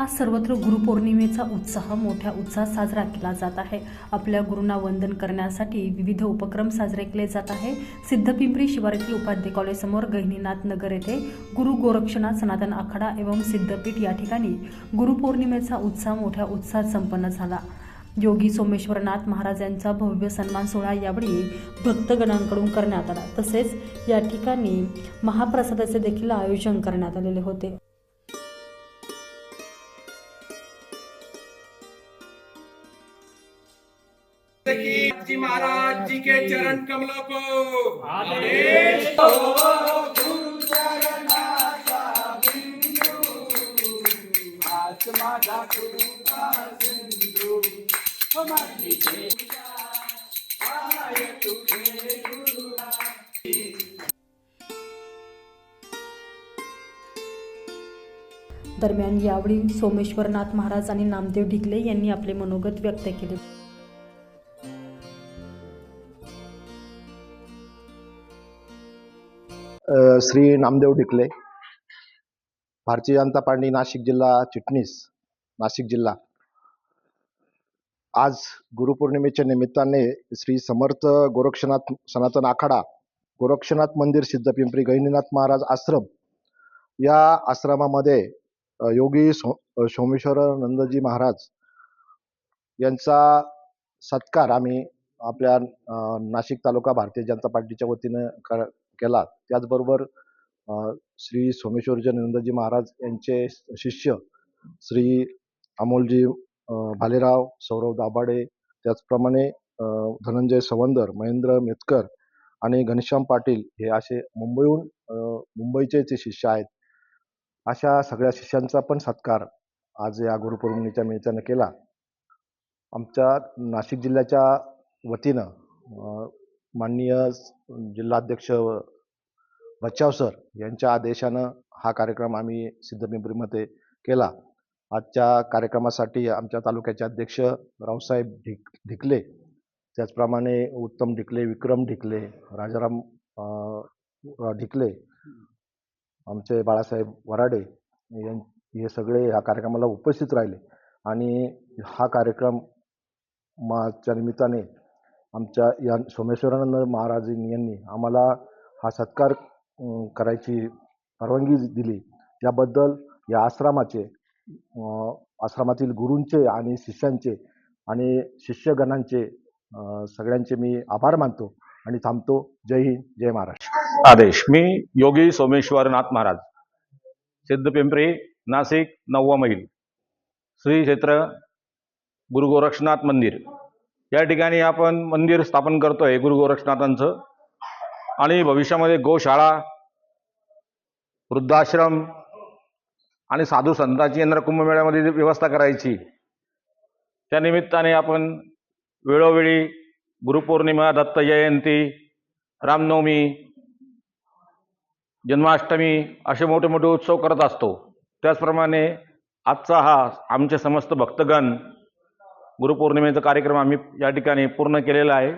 आज सर्वत्र गुरुपौर्णिमेचा उत्साह मोठ्या उत्साहात साजरा केला जात आहे. आपल्या गुरुंना वंदन करण्यासाठी विविध उपक्रम साजरे केले जात आहे. सिद्धपिंपरी शिवारकी उपाध्य कॉलेजसमोर गहिनीनाथ नगर येथे गुरु गोरक्षनाथ सनातन आखाडा एवं सिद्धपीठ या ठिकाणी गुरुपौर्णिमेचा उत्साह मोठ्या उत्साहात संपन्न झाला. योगी सोमेश्वरनाथ महाराज यांचा भव्य सन्मान सोहळा यावेळी भक्तगणांकडून करण्यात आला. तसेच या ठिकाणी महाप्रसादाचे देखील आयोजन करण्यात आलेले होते. की जी महाराज जी के चरण कमलों को। दरम्यान यावेळी सोमेश्वरनाथ महाराज आणि नामदेव ढिकले यांनी आपले मनोगत व्यक्त केले. श्री नामदेव टिकले भारतीय जनता पार्टी नाशिक जिल्हा चिटणीस नाशिक जिल्हा. आज गुरुपौर्णिमेच्या निमित्ताने श्री समर्थ गोरक्षनाथ सनातन आखाडा गोरक्षनाथ मंदिर सिद्धपिंपरी गहिनीनाथ महाराज आश्रम या आश्रमामध्ये योगी सो सोमेश्वर नंदजी महाराज यांचा सत्कार आम्ही आपल्या नाशिक तालुका भारतीय जनता पार्टीच्या वतीनं केला त्याचबरोबर श्री सोमेश्वरजी नंदजी महाराज यांचे शिष्य श्री अमोलजी भालेराव सौरव दाभाडे त्याचप्रमाणे धनंजय सवंदर महेंद्र मेतकर आणि घनश्याम पाटील हे असे मुंबईहून मुंबईचे जे शिष्य आहेत अशा सगळ्या शिष्यांचा पण सत्कार आज या गुरुपौर्णिमेच्या निमित्तानं केला. आमच्या नाशिक जिल्ह्याच्या वतीनं माननीय जिल्हाध्यक्ष बच्चाव सर यांच्या आदेशानं हा कार्यक्रम आम्ही सिद्धपिंपरीमध्ये केला. आजच्या कार्यक्रमासाठी आमच्या तालुक्याचे अध्यक्ष रावसाहेब ढिक ढिकले त्याचप्रमाणे उत्तम ढिकले विक्रम ढिकले राजाराम ढिकले आमचे बाळासाहेब वराडे यां हे सगळे ह्या कार्यक्रमाला उपस्थित राहिले. आणि हा कार्यक्रम माच्या निमित्ताने आमच्या या सोमेश्वरानंद महाराज यांनी आम्हाला हा सत्कार करायची परवानगी दिली. त्याबद्दल या आश्रमाचे आश्रमातील गुरूंचे आणि शिष्यांचे आणि शिष्यगणांचे सगळ्यांचे मी आभार मानतो आणि थांबतो. जय हिंद जय महाराष्ट्र. आदेश. मी योगी सोमेश्वरनाथ महाराज. सिद्ध पिंपरी नाशिक नववा मैल. श्री क्षेत्र गुरु गोरक्षनाथ मंदिर. या ठिकाणी आपण मंदिर स्थापन करतोय गुरु गोरक्षनाथांचं. आणि भविष्यामध्ये गोशाळा वृद्धाश्रम आणि साधू संतांची यंत्र कुंभमेळ्यामध्ये व्यवस्था करायची त्या निमित्ताने आपण वेळोवेळी गुरुपौर्णिमा दत्त जयंती रामनवमी जन्माष्टमी असे मोठे मोठे उत्सव करत असतो. त्याचप्रमाणे आजचा हा आमचे समस्त भक्तगण गुरुपौर्णिमेचा कार्यक्रम आम्ही या ठिकाणी पूर्ण केलेला आहे.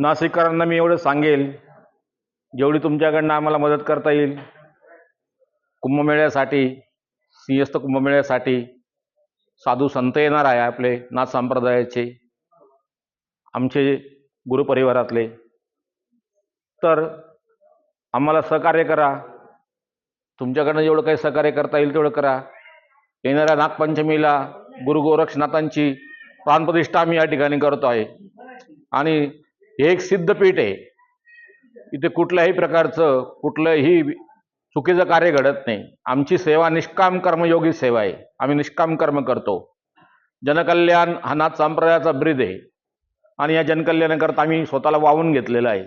नाशिककरांना मी एवढं सांगेल जेवढी तुमच्याकडनं आम्हाला मदत करता येईल कुंभमेळ्यासाठी सिंहस्थ कुंभमेळ्यासाठी साधू संत येणार आहे आपले नाथ संप्रदायाचे आमचे गुरुपरिवारातले. तर आम्हाला सहकार्य करा. तुमच्याकडनं जेवढं काही सहकार्य करता येईल तेवढं करा. येणाऱ्या नागपंचमीला गुरु गोरक्षनाथांची प्राणप्रतिष्ठा आम्ही या ठिकाणी करतो आहे. आणि हे एक सिद्धपीठ आहे. इथे कुठल्याही प्रकारचं कुठलंही चुकीचं कार्य घडत नाही. आमची सेवा निष्काम कर्मयोगी सेवा आहे. आम्ही निष्काम कर्म करतो. जनकल्याण हा नाथ संप्रदायाचा ब्रीद आहे. आणि या जनकल्याणाकरता आम्ही स्वतःला वाहून घेतलेलं आहे.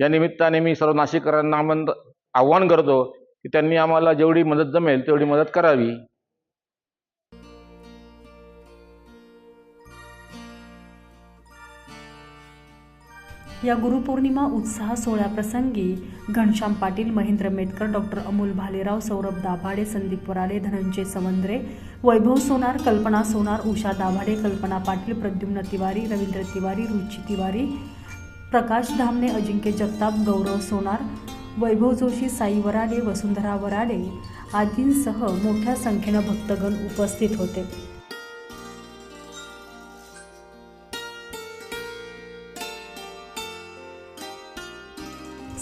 या निमित्ताने मी सर्व नाशिककरांना आमंत्र आव्हान करतो की त्यांनी आम्हाला जेवढी मदत जमेल तेवढी मदत करावी. या गुरुपौर्णिमा उत्साह सोहळ्याप्रसंगी घनश्याम पाटील महेंद्र मेतकर डॉक्टर अमोल भालेराव सौरभ दाभाडे संदीप वराडे धनंजय सवंद्रे वैभव सोनार कल्पना सोनार उषा दाभाडे कल्पना पाटील प्रद्युम्न तिवारी रवींद्र तिवारी रुची तिवारी प्रकाश धामणे अजिंक्य जगताप गौरव सोनार वैभव जोशी साई वराडे वसुंधरा वराडे आदींसह मोठ्या संख्येनं भक्तगण उपस्थित होते.